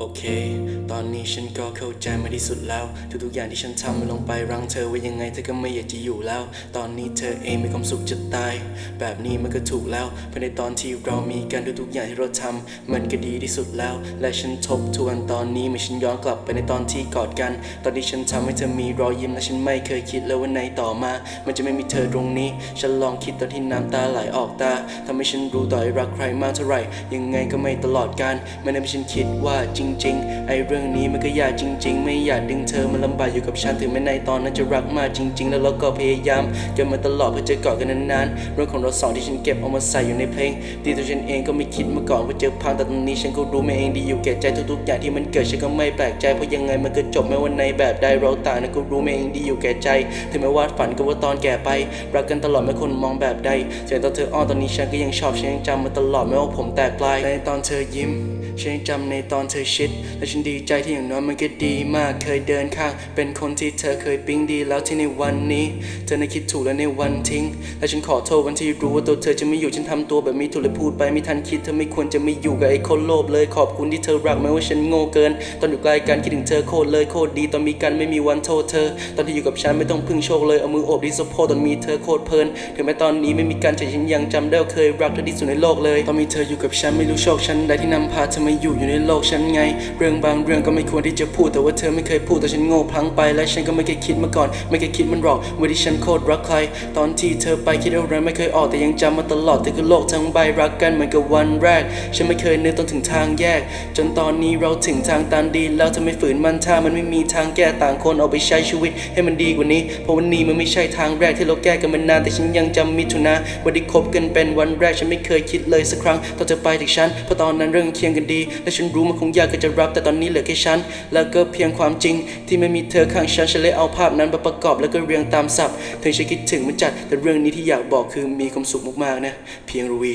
โอเค ตอนนี้ฉันก็เข้าใจมาที่สุดแล้ว ทุกๆอย่างที่ฉันทำมันลงไปรั้งเธอไว้ยังไงเธอก็ไม่อยากจะอยู่แล้ว ตอนนี้เธอเองมีความสุขจะตาย แบบนี้มันก็ถูกแล้วเพราะในตอนที่เรามีกันทุกๆอย่างที่เราทำมันก็ดีที่สุดแล้ว และฉันทบทวนตอนนี้เมื่อฉันย้อนกลับไปในตอนที่กอดกัน ตอนที่ฉันทำให้เธอมีรอยยิ้มและฉันไม่เคยคิดเลยว่าในต่อมา มันจะไม่มีเธอตรงนี้ ฉันลองคิดตอนที่น้ำตาไหลออกตาทำให้ฉันรู้ต่อให้รักใครมากเท่าไหร่ยังไงก็ไม่ตลอดการมันทำให้ฉันคิดว่าจริงๆ ไอเรื่องนี้มันก็ยากจริง ๆ ไม่อยากดึงเธอมาลำบากอยู่กับฉันถึงแม้ในตอนนั้นจะรักมากจริง ๆ แล้วเราก็พยายามกันมาตลอดเพื่อจะเกาะกันนานๆเรื่องของเราสองที่ฉันเก็บเอามาใส่อยู่ในเพลงดีตัวฉันเองก็ไม่คิดมาก่อนว่าเจอพังแต่ตอนนี้ฉันก็รู้มาเองดีอยู่แก่ใจทุกๆอย่างที่มันเกิดฉันก็ไม่แปลกใจเพราะยังไงมันก็จบไม่ว่าในแบบใดเราต่างนั้นก็รู้มาเองดีอยู่แก่ใจถึงแม้ว่าฝันก็ว่าตอนแก่ไปรักกันตลอดไม่คนมองแบบใดเจอตอนเธออ้อนตอนนี้ฉันก็ยังชอบฉันยังจำมาตลอดไม่ว่าผมแตกปลายในตอนเธอยิ้มฉันยังจำในตอนเธอชิด และฉันดีใจที่อย่างน้อยมันก็ดีมากเคยเดินข้าง เป็นคนที่เธอเคยปิ๊งดีแล้วที่ในวันนี้ เธอในคิดถูกแล้วในวันทิ้ง และฉันขอโทษวันที่รู้ว่าตัวเธอจะไม่อยู่ฉันทำตัวแบบนี้ถูกเลยพูดไปไม่ทันคิดเธอไม่ควรจะไม่อยู่กับไอ้คนโลภเลยขอบคุณที่เธอรักแม้ว่าฉันโง่เกิน ตอนอยู่ใกล้กันคิดถึงเธอโคตรเลยโคตรดีตอนมีกันไม่มีวันโทษเธอ ตอนที่อยู่กับฉันไม่ต้องพึ่งโชคเลยเอามือโอบดีสะโพกตอนมีเธอโคตรเพลินถึงแม้ตอนนี้ไม่มีกันแต่ฉันยังจำได้ว่าเคยรักเธอที่สุดในโลกเลย ตอนมีเธออยู่กับฉันไม่รู้โชคฉันใดที่นำพาเธอมาอยู่อยู่ในโลกฉันไงเรื่องบางเรื่องก็ไม่ควรที่จะพูดแต่ว่าเธอไม่เคยพูดแต่ฉันโง่พลังไป และฉันก็ไม่เคยคิดมาก่อน ไม่เคยคิดมันหรอกว่าที่ฉันโคตรรักใคร ตอนที่เธอไปคิดอะไรไม่เคยออกแต่ยังจำมาตลอดเธอคือโลกทั้งใบรักกันเหมือนกับวันแรก ฉันไม่เคยนึกต้องถึงทางแยก จนตอนนี้เราถึงทางตันดี แล้วเธอไม่ฝืนมันถ้ามันไม่มีทางแก้ต่างคนเอาไปใช้ชีวิต ให้มันดีกว่านี้ เพราะวันนี้มันไม่ใช่ทางแรกที่เราแก้กันมานานแต่ฉันยังจำมิถุนาวันที่คบกันเป็นวันแรกฉันไม่เคยคิดเลยสักครั้งตอนเธอไปจากฉันเพราะตอนนั้นเรื่องเคียงกันดี และฉันรู้มันคงยากก็จะรับแต่ตอนนี้เหลือแค่ฉัน แล้วก็เพียงความจริง ที่ไม่มีเธอข้างฉันฉันเลยเอาภาพนั้นมาประกอบแล้วก็เรียงตามศัพท์ถึงฉันคิดถึงมันจัดแต่เรื่องนี้ที่อยากบอกคือมีความสุขมากๆนะเพียงรูวี